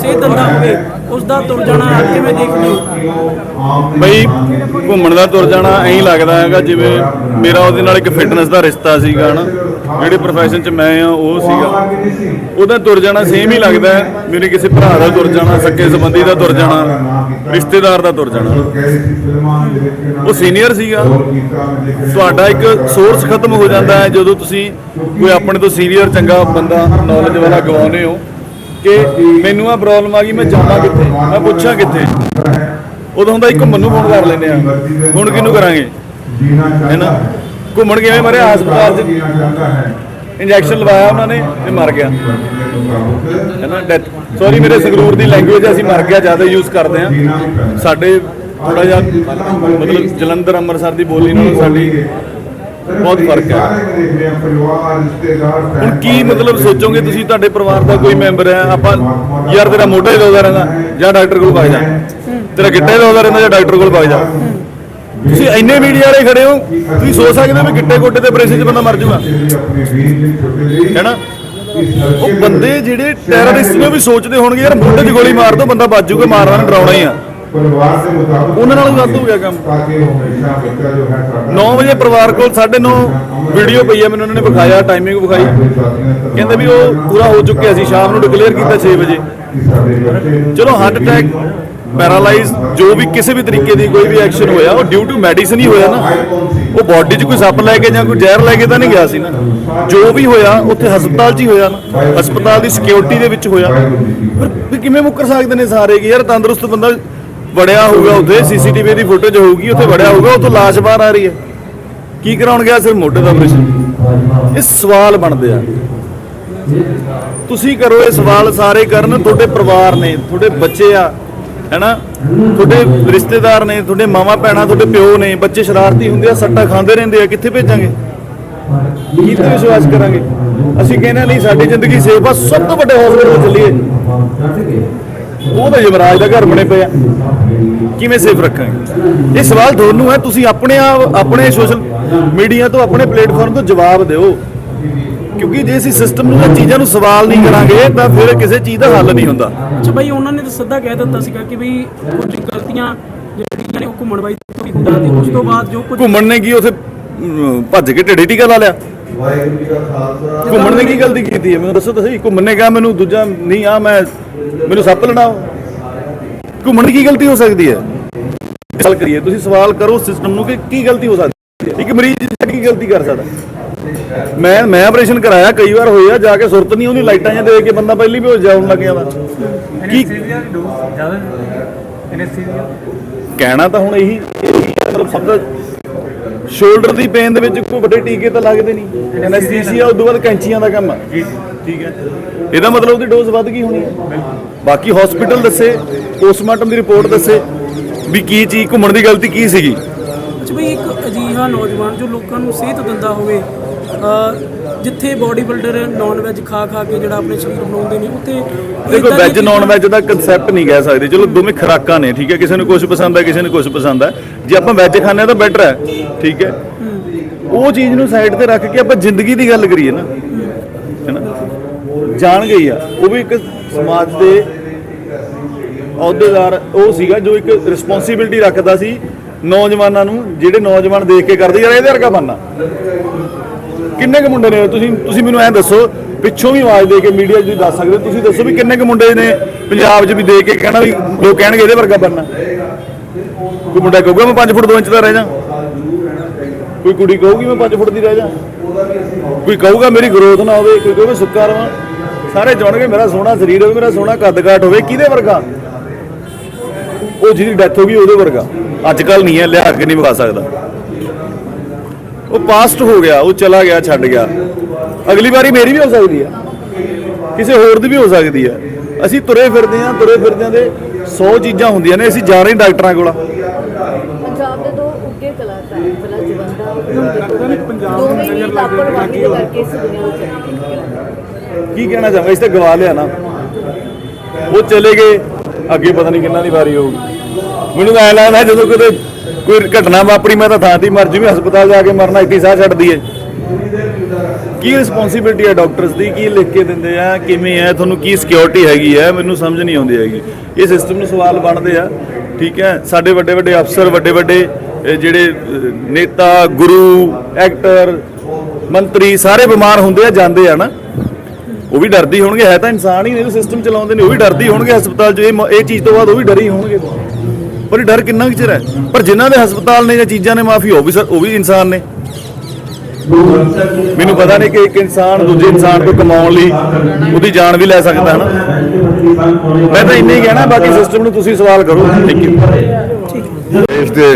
ਸਿਹਤ ਦਿੰਦਾ ਹੋਵੇ ਉਸ ਦਾ ਤੁਰ ਜਾਣਾ ਕਿਵੇਂ ਦੇਖਦੇ ਹੋ ਬਈ, ਘੁੰਮਣ ਦਾ ਤੁਰ ਜਾਣਾ ਐਂ ਲੱਗਦਾ ਹੈਗਾ, ਜਿਵੇਂ ਮੇਰਾ ਉਹਦੇ ਨਾਲ ਇੱਕ ਫਿਟਨੈਸ ਦਾ ਰਿਸ਼ਤਾ ਸੀਗਾ ਨਾ ਜਿਹੜੇ profession 'ਚ ਮੈਂ ਆ, ਉਹ ਸੀਗਾ। ਉਹਦਾ ਤੁਰ ਜਾਣਾ ਸੇਮ ਹੀ ਲੱਗਦਾ ਮੇਰੇ ਕਿਸੇ ਭਰਾ ਦਾ ਤੁਰ ਜਾਣਾ, ਸੱਕੇ ਸੰਬੰਧੀ ਦਾ ਤੁਰ ਜਾਣਾ, ਰਿਸ਼ਤੇਦਾਰ ਦਾ ਤੁਰ ਜਾਣਾ। ਉਹ ਸੀਨੀਅਰ ਸੀਗਾ। ਤੁਹਾਡਾ ਇੱਕ ਸੋਰਸ ਖਤਮ ਹੋ ਜਾਂਦਾ ਹੈ ਜਦੋਂ ਤੁਸੀਂ ਕੋਈ ਆਪਣੇ ਤੋਂ ਸੀਨੀਅਰ ਚੰਗਾ ਬੰਦਾ ਨੌਲੇਜ ਵਾਲਾ ਗਵਾਉਂਦੇ ਹੋ। ਕਿ ਮੈਨੂੰ ਆ ਪ੍ਰੋਬਲਮ ਆ ਗਈ, ਮੈਂ ਜਾਵਾਂ ਕਿੱਥੇ? ਮੈਂ ਪੁੱਛਾਂ ਕਿੱਥੇ? ਉਦੋਂ ਹੁੰਦਾ ਇੱਕ ਮੈਨੂੰ ਫੋਨ ਕਰ ਲੈਂਦੇ ਆ। ਹੁਣ ਕਿਹਨੂੰ ਕਰਾਂਗੇ? ਹੈ ਨਾ? ਘੁੰਮਣ ਕਿਵੇਂ ਮਰੇ ਹਸਪਤਾਲ 'ਚ। ਇੰਜੈਕਸ਼ਨ ਲਵਾਇਆ ਉਹਨਾਂ ਨੇ ਤੇ ਮਰ ਗਿਆ। ਹੈ ਨਾ? ਡੈਥ ਸੌਰੀ ਮੇਰੇ ਸੰਗਰੂਰ ਦੀ ਲੈਂਗੁਏਜ ਅਸੀਂ ਮਰ ਗਿਆ, ਜ਼ਿਆਦਾ ਯੂਜ਼ ਕਰਦੇ ਆ। ਸਾਡੇ ਥੋੜਾ ਜਿਹਾ ਮਤਲਬ ਜਲੰਧਰ ਅੰਮ੍ਰਿਤਸਰ ਦੀ ਬੋਲੀ ਨਾਲ ਸਾਡੀ ਬਹੁਤ ਫ਼ਰਕ ਹੈ। ਹੁਣ ਕੀ ਮਤਲਬ ਸੋਚੋਗੇ ਤੁਸੀਂ ਤੁਹਾਡੇ ਪਰਿਵਾਰ ਦਾ ਕੋਈ ਮੈਂਬਰ ਹੈ? ਆਪਾਂ ਯਾਰ ਤੇਰਾ ਮੋਢਾ ਹੀ ਦੁਖਦਾ ਰਹਿੰਦਾ ਜਾਂ ਡਾਕਟਰ ਕੋਲ ਵਗ ਜਾ। ਤੇਰਾ ਗਿੱਟਾ ਹੀ ਦੁਖਦਾ ਰਹਿੰਦਾ ਜਾਂ ਡਾਕਟਰ ਕੋਲ ਵਗ ਜਾ। ਤੁਸੀਂ ਇੰਨੇ ਮੀਡੀਆ ਵਾਲੇ ਖੜੇ ਹੋ ਤੁਸੀਂ ਸੋਚ ਸਕਦੇ ਹੋ ਵੀ ਗਿੱਟੇ ਗੋਡੇ ਤੇ ਪ੍ਰੈਸ਼ਰ 'ਚ ਬੰਦਾ ਮਰ ਜਾਊਗਾ? ਹੈਨਾ? ਉਹ ਬੰਦੇ ਜਿਹੜੇ ਟੈਰਰਿਸਟ ਨੇ ਵੀ ਸੋਚਦੇ ਹੋਣਗੇ ਯਾਰ ਮੋਢੇ 'ਚ ਗੋਲੀ ਮਾਰ ਦੋ ਬੰਦਾ ਬਚ ਜਾਊਗਾ ਮਾਰਨਾ ਡਰਾਉਣਾ ਹੀ ਆ। ਪਰਿਵਾਰ ਦੇ ਮੁਤਾਬਕ ਉਹਨਾਂ ਨਾਲ ਗਲਤ ਹੋ ਗਿਆ ਕੰਮ। ਤਾਂ ਕਿ ਹਮੇਸ਼ਾ ਬੱਚਾ ਜੋ ਹੈ ਸਾਡਾ 9 ਵਜੇ ਪਰਿਵਾਰ ਕੋਲ 9:30 ਵੀਡੀਓ ਪਈ ਆ ਮੈਨੂੰ ਉਹਨਾਂ ਨੇ ਵਿਖਾਇਆ ਟਾਈਮਿੰਗ ਵਿਖਾਈ। ਕਹਿੰਦੇ ਵੀ ਉਹ ਪੂਰਾ ਹੋ ਚੁੱਕਿਆ ਸੀ ਸ਼ਾਮ ਨੂੰ ਡਿਕਲੇਅਰ ਕੀਤਾ 6 ਵਜੇ। ਚਲੋ ਹਾਰਟ ਅਟੈਕ ਪੈਰਾਲਾਈਜ਼ ਜੋ ਵੀ ਕਿਸੇ ਵੀ ਤਰੀਕੇ ਦੀ ਕੋਈ ਵੀ ਐਕਸ਼ਨ ਹੋਇਆ ਉਹ ਡਿਊ ਟੂ ਮੈਡੀਸਨ ਹੀ ਹੋਇਆ ਨਾ। ਉਹ ਬਾਡੀ 'ਚ ਕੋਈ ਸੱਪ ਲੈ ਕੇ ਜਾਂ ਕੋਈ ਜ਼ਹਿਰ ਲੈ ਕੇ ਤਾਂ ਨਹੀਂ ਗਿਆ ਸੀ ਨਾ। ਜੋ ਵੀ ਹੋਇਆ ਉੱਥੇ ਹਸਪਤਾਲ 'ਚ ਹੀ ਹੋਇਆ ਨਾ। ਹਸਪਤਾਲ ਦੀ ਸਿਕਿਉਰਿਟੀ ਦੇ ਵਿੱਚ ਹੋਇਆ। ਪਰ ਵੀ ਕਿਵੇਂ ਮੁੱਕਰ ਸਕਦੇ ਨੇ ਸਾਰੇ ਕਿ ਯਾਰ ਤੰਦਰੁਸਤ ਬੰਦਾ ਵੜਿਆ ਹੋਊਗਾ ਉੱਥੇ ਸੀਸੀਟੀਵੀ ਦੀ ਫੁਟੇਜ ਹੋਊਗੀ ਉੱਥੇ ਵੜਿਆ ਹੋਊਗਾ ਉੱਥੋਂ ਲਾਸ਼ ਬਾਹਰ ਆ ਰਹੀ ਹੈ। ਕੀ ਕਰਾਉਣ ਗਿਆ ਸਿਰ ਮੋਢੇ ਦਾ ਆਪਰੇਸ਼ਨ ਇਹ ਸਵਾਲ ਬਣਦੇ ਆ। ਤੁਸੀਂ ਕਰੋ ਇਹ ਸਵਾਲ ਸਾਰੇ ਕਰਨ ਤੁਹਾਡੇ ਪਰਿਵਾਰ ਨੇ ਤੁਹਾਡੇ ਬੱਚੇ ਆ ਹੈਨਾ? ਤੁਹਾਡੇ ਰਿਸ਼ਤੇਦਾਰ ਨੇ ਤੁਹਾਡੇ ਮਾਵਾ ਭੈਣਾਂ ਤੁਹਾਡੇ ਪਿਓ ਨੇ ਬੱਚੇ ਸ਼ਰਾਰਤੀ ਹੁੰਦੇ ਆ ਸੱਟਾ ਖਾਂਦੇ ਰਹਿੰਦੇ ਆ ਕਿੱਥੇ ਭੇਜਾਂਗੇ? ਕੀ ਤੇ ਵਿਸ਼ਵਾਸ ਕਰਾਂਗੇ? ਅਸੀਂ ਕਹਿੰਦੇ ਨਹੀਂ ਸਾਡੀ ਜ਼ਿੰਦਗੀ ਸੇਫ ਆ ਸਭ ਤੋਂ ਵੱਡੇ ਹਸਪੀਟਲ ਚੱਲੀਏ। ਉਹ ਤਾਂ ਯਮਰਾਜ ਦਾ ਘਰ ਬਣੇ ਪਿਆ ਕਿਵੇਂ ਸੇਫ ਰੱਖਾਂਗੇ? ਇਹ ਸਵਾਲ ਤੁਹਾਨੂੰ ਹੈ ਤੁਸੀਂ ਆਪਣੇ ਆਪ ਆਪਣੇ ਸੋਸ਼ਲ ਮੀਡੀਆ ਤੋਂ ਆਪਣੇ ਪਲੇਟਫਾਰਮ ਤੋਂ ਜਵਾਬ ਦਿਓ। ਕਿਉਂਕਿ ਜੇ ਅਸੀਂ ਸਿਸਟਮ ਨੂੰ ਇਹ ਚੀਜ਼ਾਂ ਨੂੰ ਸਵਾਲ ਨਹੀਂ ਕਰਾਂਗੇ ਤਾਂ ਫਿਰ ਕਿਸੇ ਚੀਜ਼ ਦਾ ਹੱਲ ਨਹੀਂ ਹੁੰਦਾ। ਅੱਛਾ ਬਾਈ ਉਹਨਾਂ ਨੇ ਤਾਂ ਸਿੱਧਾ ਕਹਿ ਦਿੱਤਾ ਸੀਗਾ ਕਿ ਵੀ ਕੁਝ ਗਲਤੀਆਂ ਜਿਹੜੀਆਂ ਨੇ ਉਹ ਘੁੰਮਣ ਬਾਈ ਤੋਂ ਵੀ ਹੁੰਦਾ ਤੇ ਉਸ ਤੋਂ ਬਾਅਦ ਜੋ ਕੁਝ ਘੁੰਮਣ ਨੇ ਕੀ ਉਥੇ ਭੱਜ ਕੇ ਢੇਡੀ ਟੀਕਾ ਲਾ ਲਿਆ? ਵਾਹਿਗੁਰੂ ਜੀ ਕਾ ਖਾਲਸਾ। ਘੁੰਮਣ ਨੇ ਕੀ ਗਲਤੀ ਕੀਤੀ ਹੈ? ਮੈਨੂੰ ਦੱਸੋ ਤਾਂ ਸਹੀ। ਘੁੰਮਣ ਨੇ ਕਿਹਾ ਮੈਨੂੰ ਦੂਜਾ ਨਹੀਂ ਆ ਮੈਂ ਮੈਨੂੰ ਸੱਪ ਲੜਾਓ ਘੁੰਮਣ ਦੀ ਕੀ ਗਲਤੀ ਹੋ ਸਕਦੀ ਹੈ? ਸਵਾਲ ਕਰੀਏ ਤੁਸੀਂ ਸਵਾਲ ਕਰੋ ਸਿਸਟਮ ਨੂੰ ਕਿ ਕੀ ਗਲਤੀ ਹੋ ਸਕਦੀ ਹੈ? ਇੱਕ ਮਰੀਜ਼ ਦੀ ਕੀ ਗਲਤੀ ਕਰ ਸਕਦਾ? ਮੈਂ ਮੈਂ ਆਪਰੇਸ਼ਨ ਕਰਾਇਆ ਕਈ ਵਾਰ ਹੋਇਆ ਜਾ ਕੇ ਸੁਰਤ ਨਹੀਂ ਉਹਦੀ ਲਾਈਟਾਂ ਜਾਂ ਦੇ ਕੇ ਬੰਦਾ ਪਹਿਲੀ ਵੀ ਹੋ ਜਾਉਣ ਲੱਗ ਜਾਂਦਾ। ਕੀ ਕਹਿਣਾ ਤਾਂ ਹੁਣ ਇਹੀ ਮਤਲਬ ਸਭ ਦਾ ਸ਼ੋਲਡਰ ਦੀ ਪੇਨ ਦੇ ਵਿੱਚ ਕੋਈ ਵੱਡੇ ਟੀਕੇ ਤਾਂ ਲੱਗਦੇ ਨਹੀਂ। ਐਨਐਸਥੀਸੀਆ ਤੋਂ ਬਾਅਦ ਕੈਂਚੀਆਂ ਦਾ ਕੰਮ। ਆ ਜੀ। ਠੀਕ ਹੈ। ਇਹਦਾ ਮਤਲਬ ਉਹਦੀ ਡੋਜ਼ ਵੱਧ ਗਈ ਹੋਣੀ। ਹੈ ਬਾਕੀ ਹਸਪੀਟਲ ਦੱਸੇ ਪੋਸਟਮਾਰਟਮ ਦੀ ਰਿਪੋਰਟ ਦੱਸੇ ਵੀ ਕੀ ਚੀਜ਼ ਘੁੰਮਣ ਦੀ ਗਲਤੀ ਕੀ ਸੀਗੀ। ਅੱਛਾ ਬਈ ਇੱਕ ਅਜੀਹਾ ਨੌਜਵਾਨ ਜੋ ਲੋਕਾਂ ਨੂੰ ਸਿਹਤ ਦਿੰਦਾ ਹੋਵੇ ਜਿੱਥੇ ਬਾਡੀ ਬਿਲਡਰ ਨਾਨ ਵੈਜ ਖਾ ਖਾ ਕੇ ਜਿਹੜਾ ਆਪਣੇ ਸਰੀਰ ਬਣਾਉਂਦੇ ਨੇ ਉੱਥੇ ਦੇਖੋ ਵੈਜ ਨਾਨ ਵੈਜ ਦਾ ਕਨਸੈਪਟ ਨਹੀਂ ਕਹਿ ਸਕਦੇ। ਚਲੋ ਦੋਵੇਂ ਖੁਰਾਕਾਂ ਨੇ ਠੀਕ ਹੈ? ਕਿਸੇ ਨੂੰ ਕੁਝ ਪਸੰਦ ਹੈ ਕਿਸੇ ਨੂੰ ਕੁਝ ਪਸੰਦ ਹੈ। ਜੇ ਆਪਾਂ ਵੈਜ ਹਾਂ ਤਾਂ ਬੈਟਰ ਹੈ ਠੀਕ ਹੈ? ਉਹ ਚੀਜ਼ ਨੂੰ ਸਾਈਡ ਤੇ ਰੱਖ ਕੇ ਆਪਾਂ ਜ਼ਿੰਦਗੀ ਦੀ ਗੱਲ ਕਰੀਏ ਨਾ ਹੈਨਾ ਜਾਣ ਗਈ ਆ। ਉਹ ਵੀ ਇੱਕ ਸਮਾਜ ਦੇ ਅਹੁਦੇਦਾਰ ਉਹ ਸੀਗਾ ਜੋ ਇੱਕ ਰਿਸਪੌਂਸਿਬਿਲਟੀ ਰੱਖਦਾ ਸੀ ਨੌਜਵਾਨਾਂ ਨੂੰ ਜਿਹੜੇ ਨੌਜਵਾਨ ਦੇਖ ਕੇ ਕਰਦੇ ਯਾਰ ਇਹਦੇ ਵਰਗਾ ਬਣਨਾ। ਕਿੰਨੇ ਕੁ ਮੁੰਡੇ ਨੇ? ਤੁਸੀਂ ਤੁਸੀਂ ਮੈਨੂੰ ਐਂ ਦੱਸੋ, ਪਿੱਛੋਂ ਵੀ ਆਵਾਜ਼ ਦੇ ਕੇ ਮੀਡੀਆ 'ਚ ਵੀ ਦੱਸ ਸਕਦੇ ਹੋ। ਤੁਸੀਂ ਦੱਸੋ ਵੀ ਕਿੰਨੇ ਕੁ ਮੁੰਡੇ ਨੇ ਪੰਜਾਬ 'ਚ ਵੀ ਦੇ ਕੇ ਕਹਿਣਾ ਵੀ ਲੋਕ ਕਹਿਣਗੇ ਇਹਦੇ ਵਰਗਾ ਬਣਨਾ। ਕੋਈ ਮੁੰਡਾ ਕਹੂਗਾ, ਮੈਂ 5 ਫੁੱਟ 2 ਇੰਚ ਦਾ ਰਹਿ ਜਾ। ਕੋਈ ਕੁੜੀ ਕਹੂਗੀ, ਮੈਂ 5 ਫੁੱਟ ਦੀ ਰਹਿ ਜਾ। ਕੋਈ ਕਹੂਗਾ, ਮੇਰੀ ਗਰੋਥ ਨਾ ਹੋਵੇ। ਕੋਈ ਕਹੂਗਾ, ਸੁੱਕਾ ਰਵਾਂ। ਸਾਰੇ ਜਾਣਗੇ, ਮੇਰਾ ਸੋਹਣਾ ਸਰੀਰ ਹੋਵੇ, ਮੇਰਾ ਸੋਹਣਾ ਕੱਦ ਕਾਠ ਹੋਵੇ। ਕਿਹਦੇ ਵਰਗਾ? ਉਹ ਜਿਹਦੀ ਡੈਥ ਹੋ ਗਈ, ਉਹਦੇ ਵਰਗਾ। ਅੱਜ ਕੱਲ ਨਹੀਂ ਹੈ ਲਿਆ ਕੇ ਨਹੀਂ ਵਿਖਾ ਸਕਦਾ। ਉਹ ਪਾਸਟ ਹੋ ਗਿਆ ਉਹ ਚਲਾ ਗਿਆ ਛੱਡ ਗਿਆ। ਅਗਲੀ ਵਾਰੀ ਮੇਰੀ ਵੀ ਹੋ ਸਕਦੀ ਹੈ ਕਿਸੇ ਹੋਰ ਦੀ ਵੀ ਹੋ ਸਕਦੀ ਹੈ ਅਸੀਂ ਤੁਰੇ ਫਿਰਦੇ ਹਾਂ ਤੁਰੇ ਫਿਰਦਿਆਂ ਦੇ 100 ਚੀਜ਼ਾਂ ਹੁੰਦੀਆਂ ਨੇ ਅਸੀਂ ਜਾ ਰਹੇ ਡਾਕਟਰਾਂ ਕੋਲ। ਪੰਜਾਬ ਦੇ ਦੋ ਉੱਗੇ ਕਲਾਕਾਰ ਬਲਾ ਜਵੰਦਾ ਦੋਵੇਂ ਹੀ ਲਾਪਰਵਾਹੀ ਦੇ ਕਰਕੇ ਇਸ ਦੁਨੀਆ ਵਿੱਚ ਆਏ। ਕੀ ਕਹਿਣਾ ਚਾਹਾਂਗਾ? ਇਸ ਤੇ ਗਵਾ ਲਿਆ ਨਾ। ਉਹ ਚਲੇ ਗਏ। ਅੱਗੇ ਪਤਾ ਨਹੀਂ ਕਿੰਨਾ ਦੀ ਵਾਰੀ ਹੋਊਗੀ। ਮੈਨੂੰ ਤਾਂ ਐਂ ਲੱਗਦਾ ਜਦੋਂ ਕਿਤੇ ਕੋਈ ਘਟਨਾ ਵਾਪਰੀ, ਮੈਂ ਤਾਂ ਥਾਂ ਤੇ ਹੀ ਮਰ ਜੂਗੀ ਹਸਪਤਾਲ ਜਾ ਕੇ ਮਰਨਾ, ਇੱਥੇ ਸਾਹ ਛੱਡ ਦਈਏ। ਕੀ ਰਿਸਪੌਂਸਿਬਿਲਟੀ ਹੈ ਡਾਕਟਰਸ ਦੀ? ਕੀ ਲਿਖ ਕੇ ਦਿੰਦੇ ਆ? ਕਿਵੇਂ ਹੈ? ਤੁਹਾਨੂੰ ਕੀ ਸਿਕਿਉਰਿਟੀ ਹੈਗੀ ਹੈ? ਮੈਨੂੰ ਸਮਝ ਨਹੀਂ ਆਉਂਦੀ ਹੈਗੀ। ਇਹ ਸਿਸਟਮ ਨੂੰ ਸਵਾਲ ਬਣਦੇ ਆ, ਠੀਕ ਹੈ? ਸਾਡੇ ਵੱਡੇ ਵੱਡੇ ਅਫਸਰ, ਵੱਡੇ ਵੱਡੇ ਜਿਹੜੇ ਨੇਤਾ, ਗੁਰੂ ਐਕਟਰ ਮੰਤਰੀ, ਸਾਰੇ ਬਿਮਾਰ ਹੁੰਦੇ ਆ, ਜਾਂਦੇ ਆ ਨਾ। ਉਹ ਵੀ ਡਰਦੀ ਹੋਣਗੇ, ਹੈ ਤਾਂ ਇਨਸਾਨ ਹੀ ਨੇ ਸਿਸਟਮ ਚਲਾਉਂਦੇ ਨੇ, ਉਹ ਵੀ ਡਰਦੀ ਹੋਣਗੇ ਹਸਪਤਾਲ 'ਚ। ਇਹ ਚੀਜ਼ ਤੋਂ ਬਾਅਦ ਉਹ ਵੀ ਡਰੇ ਹੋਣਗੇ। ਪਰ ਇਹ ਡਰ ਕਿੰਨਾ ਕੁ ਚਿਰ ਹੈ? ਪਰ ਜਿਨ੍ਹਾਂ ਦੇ ਹਸਪਤਾਲ ਨੇ ਜਾਂ ਚੀਜ਼ਾਂ ਨੇ ਮਾਫੀ, ਉਹ ਵੀ ਸਰ, ਉਹ ਵੀ ਇਨਸਾਨ ਨੇ। ਮੈਨੂੰ ਪਤਾ ਨਹੀਂ ਕਿ ਇੱਕ ਇਨਸਾਨ ਦੂਜੇ ਇਨਸਾਨ ਤੋਂ ਕਮਾਉਣ ਲਈ ਉਹਦੀ ਜਾਨ ਵੀ ਲੈ ਸਕਦਾ ਹੈ ਨਾ ਮੈਂ ਤਾਂ ਇੰਨਾ ਹੀ ਕਹਿਣਾ, ਬਾਕੀ ਸਿਸਟਮ ਨੂੰ ਤੁਸੀਂ ਸਵਾਲ ਕਰੋ। ਥੈਂਕ ਯੂ ਦੇਸ਼ ਦੇ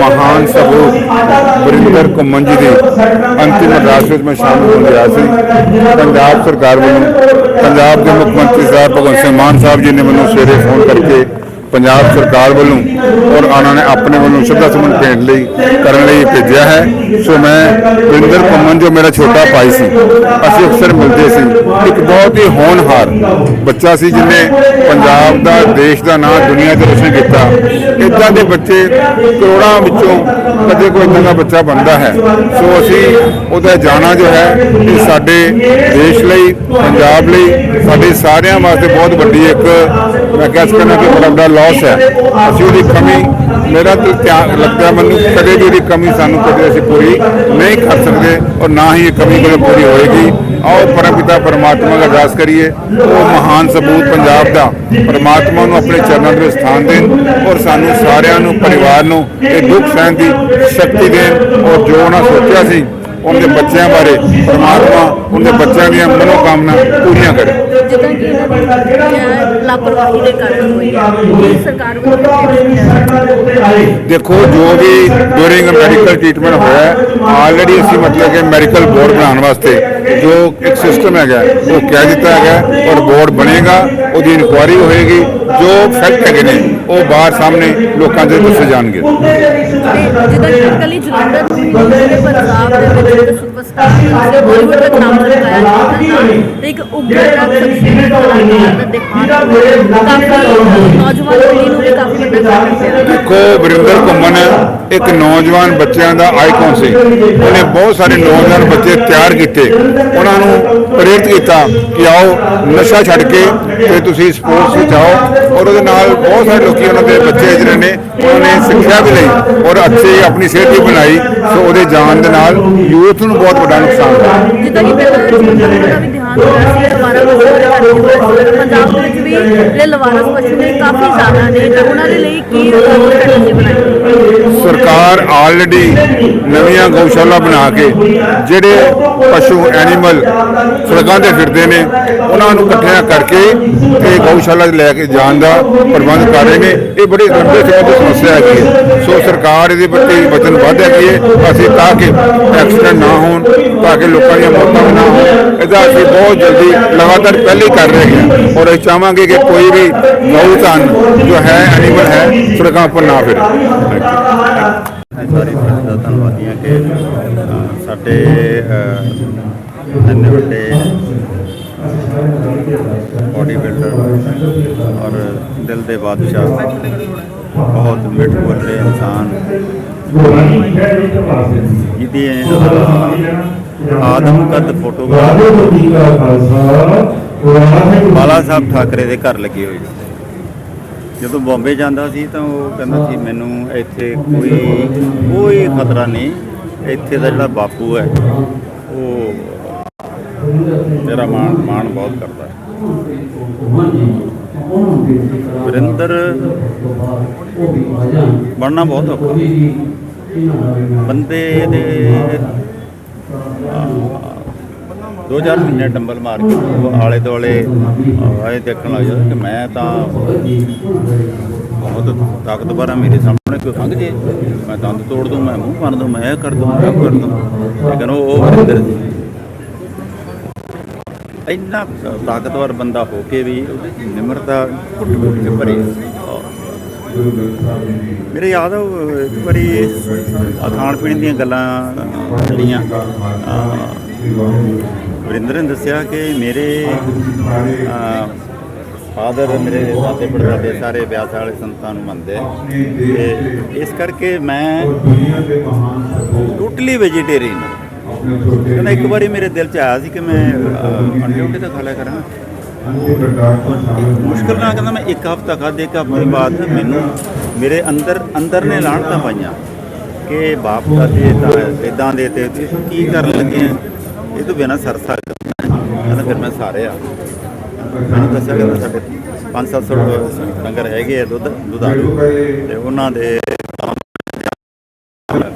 ਮਹਾਨ ਸਪੂਤ ਵਰਿੰਦਰ ਘੁੰਮਣ ਜੀ ਦੀ ਅੰਤਿਮ ਅਰਦਾਸ ਵਿੱਚ ਮੈਂ ਸ਼ਾਮਲ ਹੋਣ ਗਿਆ ਸੀ। ਪੰਜਾਬ ਸਰਕਾਰ ਵੱਲੋਂ ਪੰਜਾਬ ਦੇ ਮੁੱਖ ਮੰਤਰੀ ਸਾਹਿਬ ਭਗਵੰਤ ਸਿੰਘ ਮਾਨ ਸਾਹਿਬ ਜੀ ਨੇ ਮੈਨੂੰ ਸਵੇਰੇ ਫੋਨ ਕਰਕੇ ਪੰਜਾਬ ਸਰਕਾਰ ਵੱਲੋਂ ਔਰ ਉਹਨਾਂ ਨੇ ਆਪਣੇ ਵੱਲੋਂ ਸ਼ਰਧਾ ਸੁਮਨ ਭੇਟ ਲਈ, ਕਰਨ ਲਈ ਭੇਜਿਆ ਹੈ। ਸੋ ਮੈਂ ਵਰਿੰਦਰ ਘੁੰਮਣ ਜੋ ਮੇਰਾ ਛੋਟਾ ਭਾਈ ਸੀ, ਅਸੀਂ ਅਕਸਰ ਮਿਲਦੇ ਸੀ। ਇੱਕ ਬਹੁਤ ਹੀ ਹੋਣਹਾਰ ਬੱਚਾ ਸੀ ਜਿਹਨੇ ਪੰਜਾਬ ਦਾ, ਦੇਸ਼ ਦਾ ਨਾਂ ਦੁਨੀਆ 'ਚ ਰੋਸ਼ਨ ਕੀਤਾ। ਇਦਾਂ ਦੇ ਬੱਚੇ ਕਰੋੜਾਂ ਵਿੱਚੋਂ ਕਦੇ ਕੋਈ ਇਦਾਂ ਦਾ ਬੱਚਾ ਬਣਦਾ ਹੈ। ਸੋ ਅਸੀਂ ਉਹਦਾ ਜਾਣਾ ਜੋ ਹੈ, ਇਹ ਸਾਡੇ ਦੇਸ਼ ਲਈ, ਪੰਜਾਬ ਲਈ, ਸਾਡੇ ਸਾਰਿਆਂ ਵਾਸਤੇ ਬਹੁਤ ਵੱਡੀ ਇੱਕ, ਮੈਂ ਕਹਿ ਸਕਦਾ ਕਿ ਬੜਾ ਵੱਡਾ ਲਾਸ ਹੈ। ਅਸੀਂ ਉਹਦੀ ਕਮੀ, ਮੇਰਾ ਤਾਂ ਧਿਆਨ ਲੱਗਦਾ ਮੈਨੂੰ ਕਦੇ ਵੀ ਉਹਦੀ ਕਮੀ ਸਾਨੂੰ ਕਦੇ ਅਸੀਂ ਪੂਰੀ ਨਹੀਂ ਕਰ ਸਕਦੇ ਔਰ ਨਾ ਹੀ ਇਹ ਕਮੀ ਕਦੇ ਪੂਰੀ ਹੋਏਗੀ। ਆਓ ਪਰਮਪਿਤਾ ਪਰਮਾਤਮਾ ਦਾ ਅਰਦਾਸ ਕਰੀਏ। ਉਹ ਮਹਾਨ ਸਬੂਤ ਪੰਜਾਬ ਦਾ ਪਰਮਾਤਮਾ ਨੂੰ ਆਪਣੇ ਚਰਨਾਂ ਦੇ ਸਥਾਨ ਦੇਣ ਔਰ ਸਾਨੂੰ ਸਾਰਿਆਂ ਨੂੰ, ਪਰਿਵਾਰ ਨੂੰ ਇਹ ਦੁੱਖ ਸਹਿਣ ਦੀ ਸ਼ਕਤੀ ਦੇਣ ਔਰ ਜੋ ਉਹਨਾਂ ਸੋਚਿਆ ਸੀ ਉਹਨਾਂ ਦੇ ਬੱਚਿਆਂ ਬਾਰੇ ਪਰਮਾਤਮਾ ਉਹਨਾਂ ਦੇ ਬੱਚਿਆਂ ਦੀਆਂ ਮਨੋਕਾਮਨਾ ਪੂਰੀਆਂ ਕਰੇ। ਜਿੱਦਾਂ ਕਿ ਲਾਪਰਵਾਹੀ ਦੇ ਕਾਰਨ ਹੋਈ ਹੈ। ਇਹ ਸਰਕਾਰ ਵੱਲੋਂ ਦੇਖੋ, ਜੋ ਵੀ ਡੂਰਿੰਗ ਮੈਡੀਕਲ ਟ੍ਰੀਟਮੈਂਟ ਹੋਇਆ ਹੈ ਆਲਰੇਡੀ ਅਸੀਂ ਮਤਲਬ ਕਿ ਮੈਡੀਕਲ ਬੋਰਡ ਬਣਾਉਣ ਵਾਸਤੇ ਜੋ ਇੱਕ ਸਿਸਟਮ ਹੈਗਾ ਉਹ ਕਹਿ ਦਿੱਤਾ ਹੈਗਾ ਔਰ ਬੋਰਡ ਬਣੇਗਾ ਉਹਦੀ ਇਨਕੁਆਇਰੀ ਹੋਏਗੀ ਜੋ ਫੈਕਟ ਹੈਗੇ ਨੇ ਉਹ ਬਾਹਰ ਸਾਹਮਣੇ ਲੋਕਾਂ ਦੇ ਦੱਸੇ ਜਾਣਗੇ। ਜਿੱਦਾਂ ਕਿ ਕੱਲੀ ਜਲੰਧਰ ਤੋਂ ਹੀ ਨਹੀਂ, ਜਿਹੜੇ ਪੰਜਾਬ ਦੇ ਵਿੱਚ ਇੱਕ ਸੁਪਰਸਟਾਰ ਜਿਹੜੇ ਬਾਲੀਵੁੱਡ ਦਾ ਨਾਮ ਲਗਾਇਆ ਜਾਂਦਾ ਤੇ ਇੱਕ ਉੱਘਾ ਜਿਹੜਾ ਸ਼ਖਸੀਅਤ ਕਲਾਕਾਰ ਦਾ ਦੇਹਾਂਤ ਹੋਇਆ। ਕਾਫੀ ਨੌਜਵਾਨ ਪੀੜ੍ਹੀ ਨੂੰ ਵੀ ਕਾਫੀ ਵੱਡਾ ਝਟਕਾ ਪਿਆ ਦੇਖੋ ਵਰਿੰਦਰ ਘੁੰਮਣ ਇੱਕ ਨੌਜਵਾਨ ਬੱਚਿਆਂ ਦਾ ਆਈਕਨ ਸੀ। ਉਹਨੇ ਬਹੁਤ ਸਾਰੇ ਨੌਜਵਾਨ ਬੱਚੇ ਤਿਆਰ ਕੀਤੇ। ਉਹਨਾਂ ਨੂੰ ਪ੍ਰੇਰਿਤ ਕੀਤਾ ਕਿ ਆਓ ਨਸ਼ਾ ਛੱਡ ਕੇ ਤੇ ਤੁਸੀਂ ਸਪੋਰਟਸ ਵਿੱਚ ਆਓ। ਔਰ ਉਹਦੇ ਨਾਲ ਬਹੁਤ ਸਾਰੇ ਲੋਕੀ ਉਹਨਾਂ ਦੇ ਬੱਚੇ ਜਿਹੜੇ ਨੇ ਉਹਨਾਂ ਨੇ ਸਿੱਖਿਆ ਵੀ ਲਈ ਔਰ ਅੱਛੀ ਆਪਣੀ ਸਿਹਤ ਵੀ ਬਣਾਈ। ਸੋ ਉਹਦੇ ਜਾਣ ਦੇ ਨਾਲ ਯੂਥ ਨੂੰ ਬਹੁਤ ਵੱਡਾ ਨੁਕਸਾਨ ਹੋਇਆ। ਜਿੱਦਾਂ ਕਿ ਪਹਿਲਾਂ ਪੰਜਾਬ ਵਿੱਚ ਵੀ ਪਸ਼ੂ ਨੇ ਕਾਫੀ ਜ਼ਿਆਦਾ ਨੇ। ਉਹਨਾਂ ਦੇ ਲਈ ਕੀ ਸਰਕਾਰ ਆਲਰੇਡੀ ਨਵੀਆਂ ਗਊਸ਼ਾਲਾ ਬਣਾ ਕੇ ਜਿਹੜੇ ਪਸ਼ੂ, ਐਨੀਮਲ ਸੜਕਾਂ ਤੇ ਫਿਰਦੇ ਨੇ, ਉਹਨਾਂ ਨੂੰ ਇਕੱਠਿਆਂ ਕਰਕੇ ਇਹ ਗਊਸ਼ਾਲਾ 'ਚ ਲੈ ਕੇ ਜਾਣ ਦਾ ਪ੍ਰਬੰਧ ਕਰ ਰਹੇ ਨੇ। ਇਹ ਬੜੀ ਲੰਬੇ ਸਮੇਂ ਤੋਂ ਸਮੱਸਿਆ ਹੈਗੀ ਹੈ। ਸੋ ਸਰਕਾਰ ਇਹਦੇ ਪ੍ਰਤੀ ਵਚਨਬੱਧ ਹੈਗੀ ਹੈ। ਅਸੀਂ ਤਾਂ ਕਿ ਐਕਸੀਡੈਂਟ ਨਾ ਹੋਣ, ਤਾਂ ਕਿ ਲੋਕਾਂ ਦੀਆਂ ਮੌਤਾਂ ਵੀ ਨਾ ਹੋਣ। ਇਹਦਾ ਅਸੀਂ ਬਹੁਤ ਜਲਦੀ ਲਗਾਤਾਰ ਪਹਿਲੇ ਕਰ ਰਹੇ ਹਾਂ। ਔਰ ਅਸੀਂ ਚਾਹਾਂਗੇ ਕਿ ਕੋਈ ਵੀ ਗਊ ਧਨ ਜੋ ਹੈ, ਐਨੀਮਲ ਹੈ, ਸੜਕਾਂ ਉੱਪਰ ਨਾ ਫਿਰੇ। ਸਾਰੀ ਸੰਗਤ ਦਾ ਧੰਨਵਾਦੀ ਹਾਂ ਕਿ ਸਾਡੇ ਇੰਨੇ ਵੱਡੇ ਬੋਡੀ ਬਿਲਡਰ ਔਰ ਦਿਲ ਦੇ ਬਾਦਸ਼ਾਹ ਬਹੁਤ ਮਿੱਠ ਬੋਲੇ ਇਨਸਾਨ ਜਿਹਦੀ ਆਦਮ ਕਦ ਫੋਟੋਗ੍ਰਾਫ ਬਾਲਾ ਸਾਹਿਬ ਠਾਕਰੇ ਦੇ ਘਰ ਲੱਗੀ ਹੋਈ ਜਦੋਂ ਬੰਬੇ ਜਾਂਦਾ ਸੀ ਤਾਂ ਉਹ ਕਹਿੰਦਾ ਸੀ ਮੈਨੂੰ ਇੱਥੇ ਕੋਈ ਕੋਈ ਖਤਰਾ ਨਹੀਂ। ਇੱਥੇ ਦਾ ਜਿਹੜਾ ਬਾਪੂ ਹੈ ਉਹ ਤੇਰਾ ਮਾਣ ਮਾਣ ਬਹੁਤ ਕਰਦਾ ਹੈ। ਵਰਿੰਦਰ ਬਣਨਾ ਬਹੁਤ ਔਖਾ। ਬੰਦੇ ਦੇ ਦੋ ਚਾਰ ਮਹੀਨੇ ਡੰਬਲ ਮਾਰ ਕੇ ਉਹ ਆਲੇ ਦੁਆਲੇ ਆਏ ਦੇਖਣ ਲੱਗ ਜਾਂਦਾ ਕਿ ਮੈਂ ਤਾਂ ਬਹੁਤ ਤਾਕਤਵਰ ਹਾਂ ਮੇਰੇ ਸਾਹਮਣੇ, ਕੋਈ ਖੰਗ ਜੇ। ਮੈਂ ਦੰਦ ਤੋੜ ਦੂੰ, ਮੈਂ ਮੂੰਹ ਭੰਨ ਦੂੰ, ਮੈਂ ਇਹ ਕਰ ਦੂੰ, ਮੈਂ ਕਰ ਦੂੰ। ਲੇਕਿਨ ਉਹ ਵਰਿੰਦਰ ਸੀ ਇੰਨਾ ਤਾਕਤਵਰ ਬੰਦਾ ਹੋ ਕੇ ਵੀ ਉਹਦੇ ਨਿਮਰਤਾ ਘੁੱਟ ਘੁੱਟ ਕੇ ਭਰੀ ਮੇਰੇ ਯਾਦ ਆ ਇੱਕ ਵਾਰੀ ਖਾਣ ਪੀਣ ਦੀਆਂ ਗੱਲਾਂ ਜਿਹੜੀਆਂ ਵਰਿੰਦਰ ਨੇ ਦੱਸਿਆ ਕਿ ਮੇਰੇ ਫਾਦਰ ਮੇਰੇ ਦਾਦੇ ਪੜਦਾਦੇ ਸਾਰੇ ਵਿਆਸ ਵਾਲੇ ਸੰਤਾਂ ਨੂੰ ਮੰਨਦੇ ਤੇ ਇਸ ਕਰਕੇ ਮੈਂ ਟੋਟਲੀ ਵੈਜੀਟੇਰੀਅਨ ਹਾਂ। ਇੱਕ ਵਾਰੀ ਮੇਰੇ ਦਿਲ 'ਚ ਆਇਆ ਸੀ ਕਿ ਮੈਂ ਅੰਡੇ ਤਾਂ ਖਾ ਲਿਆ ਕਰਾਂ। ਮੁਸ਼ਕਲ ਨਾਲ ਕਹਿੰਦਾ ਮੈਂ ਇੱਕ ਹਫ਼ਤਾ ਖਾਦੇ ਇੱਕ ਹਫ਼ਤੇ ਬਾਅਦ ਮੈਨੂੰ ਮੇਰੇ ਅੰਦਰ ਅੰਦਰ ਨੇ ਲਾਣਤਾ ਪਾਈਆਂ ਕਿ ਬਾਪ ਦਾ ਤੇ ਇਦਾਂ ਦੇ ਤੇ ਕੀ ਕਰਨ ਲੱਗੇ ਇਹ ਤੋਂ ਬਿਨਾਂ ਸਰ ਸਕਦਾ ਕਹਿੰਦਾ ਫਿਰ ਮੈਂ ਸਾਰੇ ਆ। ਮੈਨੂੰ ਦੱਸਿਆ ਕਿ ਸਾਡੇ 5-700 ਡੰਗਰ ਹੈਗੇ ਆ ਦੁੱਧ ਦੁਧਾਰੂ ਤੇ ਉਹਨਾਂ ਦੇ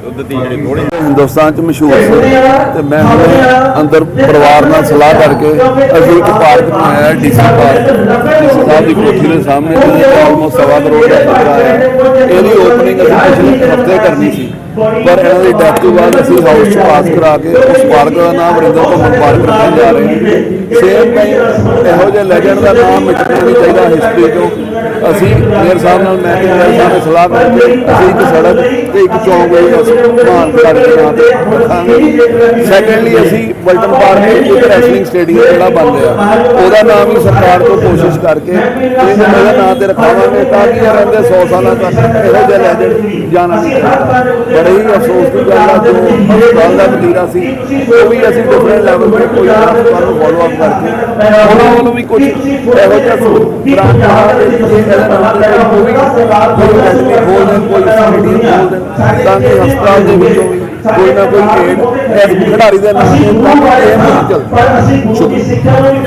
ਦੁੱਧ ਦੀ ਜਿਹੜੀ ਗੋਲੀ ਹਿੰਦੁਸਤਾਨ ਚ ਮਸ਼ਹੂਰ ਸੀ। ਤੇ ਮੈਂ ਹੁਣ ਅੰਦਰ ਪਰਿਵਾਰ ਨਾਲ ਸਲਾਹ ਕਰਕੇ ਅਸੀਂ ਇੱਕ ਪਾਰਕ ਬਣਾਇਆ, ਡੀਸੀ ਪਾਰਕ। ਸਾਹਿਬ ਦੀ ਕੋਠੀ ਦੇ ਸਾਹਮਣੇ, ਜਿਹਦੇ ਆਲਮੋਸਟ ਸਵਾ ਕਰੋੜ ਦਾ ਖਰਚਾ ਆਇਆ। ਇਹਦੀ ਓਪਨਿੰਗ ਅਸੀਂ ਪਿਛਲੇ ਹਫ਼ਤੇ ਕਰਨੀ ਸੀ। ਪਰ ਇਹਨਾਂ ਦੀ ਡੈਥ ਤੋਂ ਬਾਅਦ ਅਸੀਂ ਹਾਊਸ ਚ ਪਾਸ ਕਰਾ ਕੇ ਉਸ ਪਾਰਕ ਦਾ ਨਾਮ ਵਰਿੰਦਰ ਘੁੰਮਣ ਪਾਰਕ ਰੱਖਣ ਜਾ ਰਹੇ ਹਾਂ। ਸੇਮ ਟਾਈਮ ਇਹੋ ਜਿਹੇ ਲੈਜੈਂਡ ਦਾ ਨਾਮ ਮਿਟਣਾ ਨਹੀਂ ਚਾਹੀਦਾ ਹਿਸਟਰੀ ਤੋਂ। ਅਸੀਂ ਮੇਅਰ ਸਾਹਿਬ ਨਾਲ ਮੈਂ ਤੇ ਮੇਅਰ ਸਾਹਿਬ ਨੇ ਸਲਾਹ ਕਰਕੇ ਅਸੀਂ ਇੱਕ ਸੜਕ ਤੇ ਇੱਕ ਚੌਂਕ ਦੇ ਮਾਨ ਕਰਕੇ ਨਾਂ ਤੇ ਰੱਖਾਂਗੇ। ਸੈਕੰਡਲੀ ਅਸੀਂ ਬਲਟਨ ਪਾਰਕ ਇੱਕ ਰੈਸਲਿੰਗ ਸਟੇਡੀਅਮ ਜਿਹੜਾ ਬਣ ਰਿਹਾ। ਉਹਦਾ ਨਾਮ ਵੀ ਸਰਕਾਰ ਤੋਂ ਕੋਸ਼ਿਸ਼ ਕਰਕੇ ਤੇ ਨਾਂ ਤੇ ਰਖਾਵਾਂਗੇ ਤਾਂ ਕਿ ਰਹਿੰਦੇ 100 ਸਾਲਾਂ ਤੱਕ ਇਹੋ ਜਿਹੇ ਲੈਜੈਂਡ ਜਾਣਾ ਨਹੀਂ ਬੜੇ ਹੀ ਅਫਸੋਸ ਦੀ ਗੱਲ ਆ ਜੋ ਹਸਪਤਾਲ ਦਾ ਵਤੀਰਾ ਸੀ, ਉਹ ਵੀ ਅਸੀਂ ਡਿਫਰੈਂਟ ਲੈਵਲ ਤੇ ਕੋਈ ਹਸਪਤਾਲ ਨੂੰ ਫੋਲੋ ਅਪ ਕਰਕੇ, ਉਹਨਾਂ ਵੱਲੋਂ ਵੀ ਕੁਝ ਇਹੋ ਜਿਹਾ ਬ੍ਰਾਂਚ ਆ ਕਿ ਇਹਦੇ ਨਾਲ ਤੇ ਕੋਈ ਵੀ ਕੋਈ ਐਕਟਿਵ ਖੋਲ ਦੇਣ ਕੋਈ ਸਟੇਡੀਅਮ ਖੋਲ ਦੇਣ ਤਾਂ ਕਿ ਹਸਪਤਾਲ ਦੇ ਵਿੱਚੋਂ ਵੀ ਕੋਈ ਨਾ ਕੋਈ ਖੇਡ, ਇਸ ਖਿਡਾਰੀ ਦੇ ਨਾਮ ਤੇ ਕੰਮ ਇਹ ਨਹੀਂ ਚੱਲਦਾ। ਸ਼ੁਕਰੀਆ